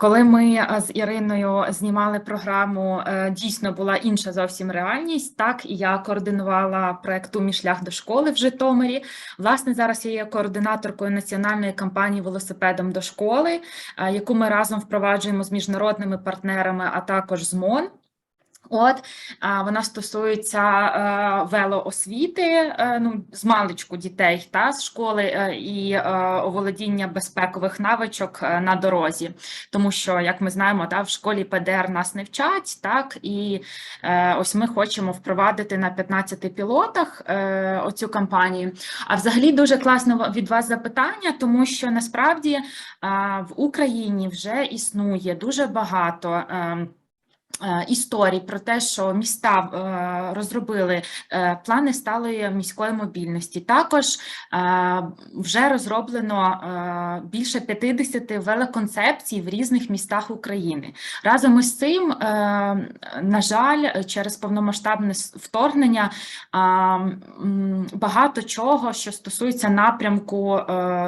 Коли ми е, з Іриною знімали програму, е, дійсно була інша зовсім реальність. Так, я координувала проекту Мій шлях до школи в Житомирі. Власне, зараз я є координаторкою національної кампанії велосипедом до школи, е, яку ми разом впроваджуємо з міжнародними партнерами, а також з МОН. От вона стосується е, велоосвіти, е, ну з маличку дітей та з школи е, і оволодіння безпекових навичок на дорозі, тому що, як ми знаємо, та в школі ПДР нас не вчать, так і ось ми хочемо впровадити на 15 пілотах оцю кампанію. А взагалі дуже класно від вас запитання, тому що насправді в Україні вже існує дуже багато. Е, Історій про те, що міста е, розробили е, плани сталої міської мобільності. Також вже розроблено більше 50 велоконцепцій в різних містах України. Разом із цим, на жаль, через повномасштабне вторгнення багато чого, що стосується напрямку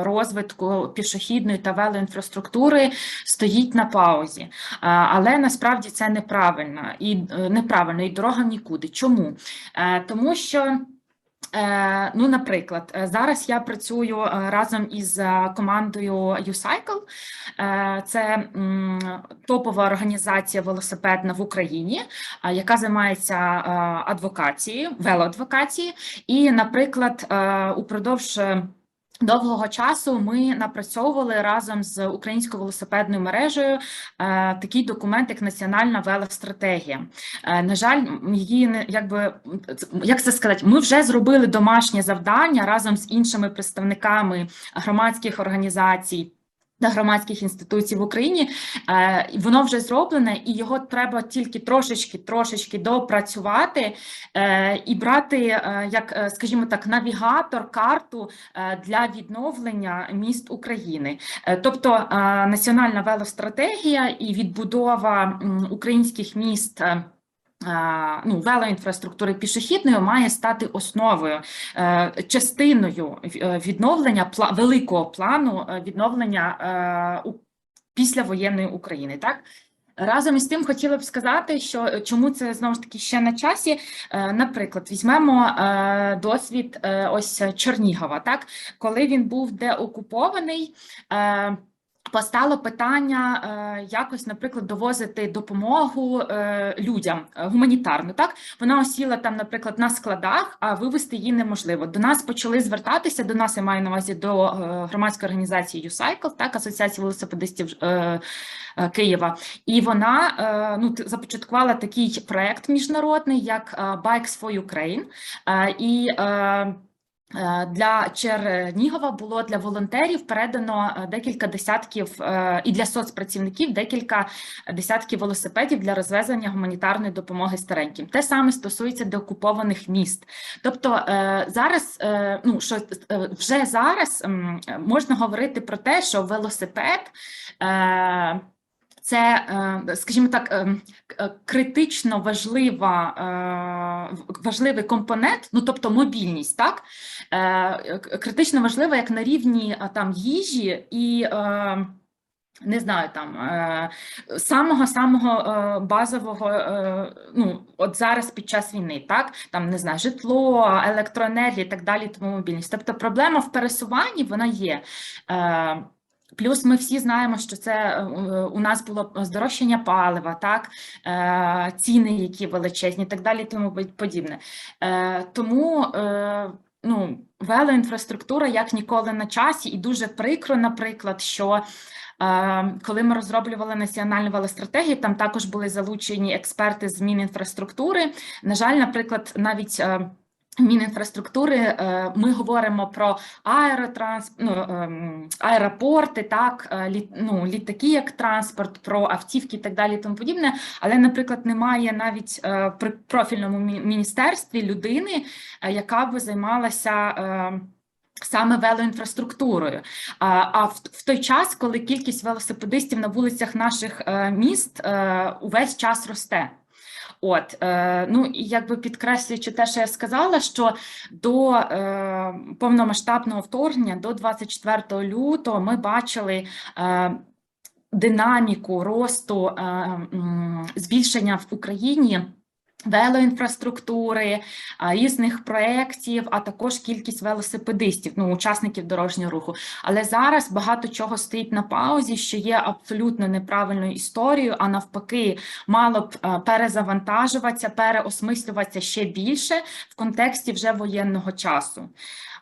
розвитку пішохідної та велоінфраструктури, стоїть на паузі. Але насправді це неправда неправильна і е, неправильно, і дорога нікуди. Чому? Е, тому що. Е, ну, наприклад, зараз я працюю разом із командою UCycle. Це топова організація велосипедна в Україні, яка займається адвокацією, велоадвокацією. І, наприклад, упродовж Довгого часу ми напрацьовували разом з українською велосипедною мережею е, такий документ, як національна велостратегія. Е, на жаль, її не якби як це сказати, ми вже зробили домашнє завдання разом з іншими представниками громадських організацій та громадських інституцій в Україні. Е, воно вже зроблене, і його треба тільки трошечки трошечки допрацювати е, і брати, е, як скажімо так, навігатор, карту для відновлення міст України, тобто національна велостратегія і відбудова українських міст ну, велоінфраструктури пішохідної має стати основою, е, частиною е, відновлення великого плану е, відновлення післявоєнної України. Так? Разом із тим хотіла б сказати, що чому це знову ж таки ще на часі. Наприклад, візьмемо досвід ось Чернігова, так коли він був деокупований. Постало питання е, якось, наприклад, довозити допомогу е, людям е, гуманітарну. Так вона осіла там, наприклад, на складах, а вивезти її неможливо. До нас почали звертатися. До нас я маю на увазі до громадської організації «Юсайкл», так асоціації велосипедистів Києва, і вона ну започаткувала такий проект міжнародний, як Bikes for Ukraine. і для Чернігова було для волонтерів передано е, декілька десятків е, і для соцпрацівників декілька десятків велосипедів для розвезення гуманітарної допомоги стареньким. Те саме стосується деокупованих міст. Тобто зараз, ну що вже зараз можна говорити про те, що велосипед це, е, скажімо так, е, е, критично важлива, важливий компонент, ну тобто мобільність, так критично важлива як на рівні там їжі і. Не знаю, там самого самого базового, ну от зараз під час війни, так там не знаю, житло, електроенергія і так далі, тому мобільність. Тобто проблема в пересуванні вона є. Плюс ми всі знаємо, що це е, у нас було здорожчання палива, так е, ціни, які величезні, і так далі, тому подібне. Е, тому ну, велоінфраструктура як ніколи на часі, і дуже прикро, наприклад, що коли ми розроблювали національну велостратегію, там також були залучені експерти з Мінінфраструктури. На жаль, наприклад, навіть Мінінфраструктури е, ми говоримо про аеротранс... ну, ем, аеропорти, так е, ну, літаки як транспорт, про автівки і так далі, тому подібне. Але, наприклад, немає навіть е, при профільному міністерстві людини, яка би займалася. Саме велоінфраструктурою. А в той час, коли кількість велосипедистів на вулицях наших міст увесь час росте. От е, ну якби підкреслюючи те, що я сказала, що до е, повномасштабного вторгнення, до 24 лютого, ми бачили. Е, динаміку росту е, збільшення в Україні. Велоінфраструктури, різних проєктів, а також кількість велосипедистів, ну, учасників дорожнього руху. Але зараз багато чого стоїть на паузі, що є абсолютно неправильною історією, а навпаки, мало б е, перезавантажуватися, переосмислюватися ще більше в контексті вже воєнного часу.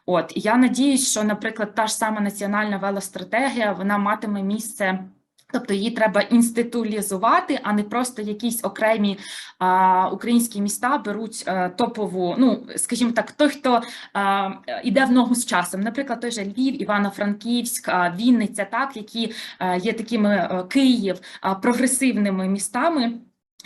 От я надіюсь, що, наприклад, та ж сама національна велостратегія вона матиме місце. Тобто її треба інституалізувати, а не просто якісь окремі а, українські міста беруть а, топову, ну скажімо так, той, хто а, іде в ногу з часом. Наприклад, той же Львів, Івано-Франківськ, Вінниця, так які а, є такими а, Київ а, прогресивними містами.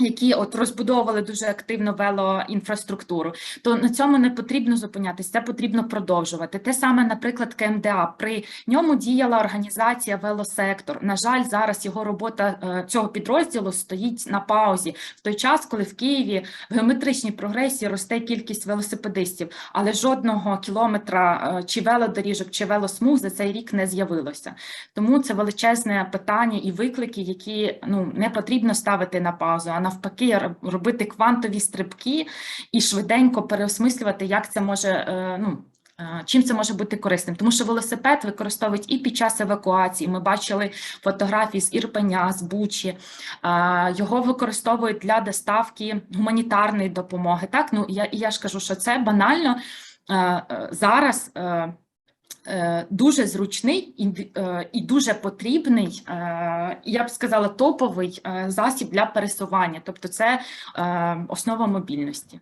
Які от розбудовували дуже активно велоінфраструктуру, то на цьому не потрібно зупинятися, це потрібно продовжувати. Те саме, наприклад, КМДА. При ньому діяла організація Велосектор. На жаль, зараз його робота е, цього підрозділу стоїть на паузі в той час, коли в Києві в геометричній прогресії росте кількість велосипедистів, але жодного кілометра е, чи велодоріжок, чи велосмуг за цей рік не з'явилося. Тому це величезне питання і виклики, які ну не потрібно ставити на паузу, а навпаки, робити квантові стрибки і швиденько переосмислювати, як це може е, ну. е, Чим це може бути корисним? Тому що велосипед використовують і під час евакуації. Ми бачили фотографії з Ірпеня, з Бучі. Його використовують для доставки гуманітарної допомоги. Так, ну я, я ж кажу, що це банально е, е, зараз. Е, Дуже зручний і, е, і дуже потрібний, е, я б сказала, топовий засіб для пересування. Тобто, це основа мобільності.